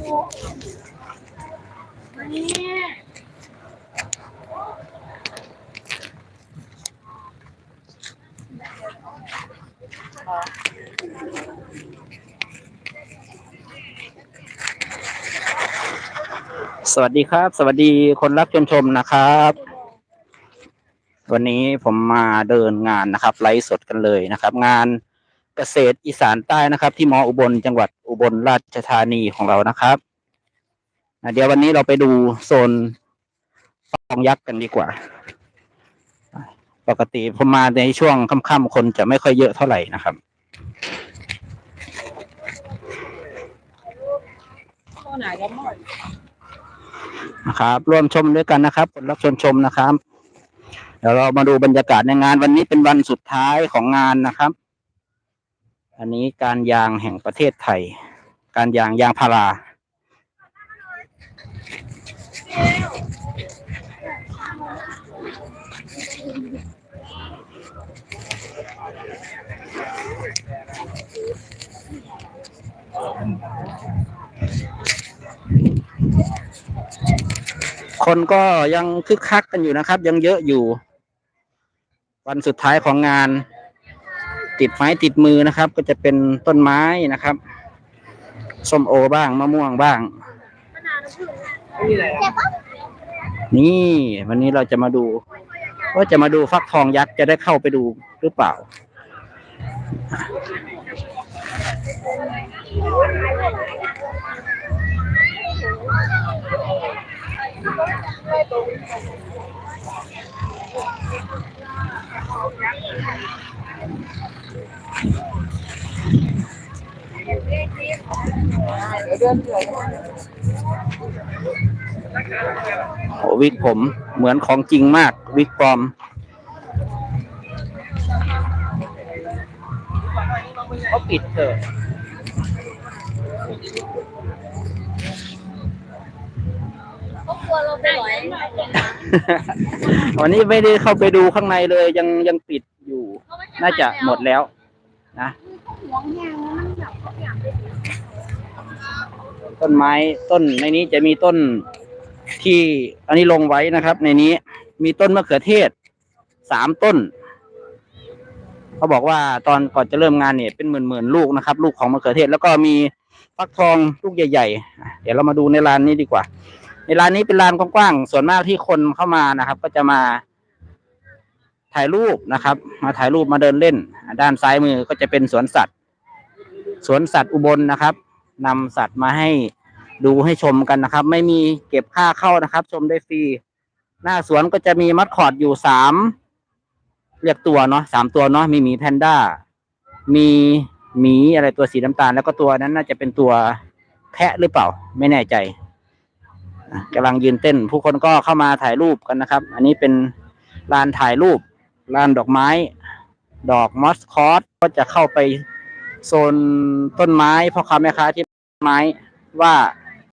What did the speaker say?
สวัสดีครับ สวัสดีคนรักชมชมนะครับ วันนี้ผมมาเดินงานนะครับ ไลฟ์สดกันเลยนะครับ งาน กษตรอีสานใต้นะครับ ที่มออุบลจังหวัดอุบลราชธานีของเรานะครับเดี๋ยววันนี้เราไปดูโซนฟองยักษ์กันดีกว่า ปกติผมมาในช่วงค่ำๆคนจะไม่ค่อยเยอะเท่าไหร่นะครับนะครับ ร่วมชมด้วยกันนะครับคนรับชมชมนะครับ เดี๋ยวเรามาดูบรรยากาศในงานวันนี้เป็นวันสุดท้ายของงานนะครับ อันนี้การยางแห่งประเทศไทย การยางยางพารา คนก็ยังคึกคักกันอยู่นะครับ ยังเยอะอยู่ วันสุดท้ายของงาน ติดไม้ติดมือนะครับ ก็จะเป็นต้นไม้นะครับส้มโอบ้างมะม่วงบ้าง นี่วันนี้เราจะมาดูว่าจะมาดูฟักทองยักษ์จะได้เข้าไปดูหรือเปล่า โอ้วิกผมเหมือนของจริงมากวิกปลอม เขาปิดเถอะกลัวเราไปหลอยวันนี้ไม่ได้เข้าไปดูข้างในเลยยังยังปิดอยู่ น่าจะหมดแล้ว นะห่วงแห้งแล้วมันแบบเขาอยากไป ต้นไม้ต้นในนี้จะมีต้นที่อันนี้ลงไว้นะครับ ในนี้มีต้นมะเขือเทศสามต้น เขาบอกว่าตอนก่อนจะเริ่มงานเนี่ยเป็นหมื่นหมื่นๆลูกนะครับ ลูกของมะเขือเทศ แล้วก็มีฟักทองลูกใหญ่ๆ เดี๋ยวเรามาดูในร้านนี้ดีกว่า ในร้านนี้เป็นร้านกว้างๆส่วนมากที่คนเข้ามานะครับ ก็จะมาถ่ายรูปนะครับ มาถ่ายรูปมาเดินเล่น ด้านซ้ายมือก็จะเป็นสวนสัตว์ สวนสัตว์อุบลนะครับ นำสัตว์มาให้ดูให้ชมกันนะครับ ไม่มีเก็บค่าเข้านะครับ ชมได้ฟรี หน้าสวนก็จะมีมัดคอร์ดอยู่สามเรียกตัวเนาะสามตัวเนาะมีหมีแพนด้า มีหมีอะไรตัวสีน้ำตาล แล้วก็ตัวนั้นน่าจะเป็นตัวแพะหรือเปล่า ไม่แน่ใจกำลังยืนเต้น ผู้คนก็เข้ามาถ่ายรูปกันนะครับ อันนี้เป็นลานถ่ายรูปลานดอกไม้ ดอกมอสคอสก็จะเข้าไปโซนต้นไม้พ่อค้าแม่ค้าที่ ไม้ว่า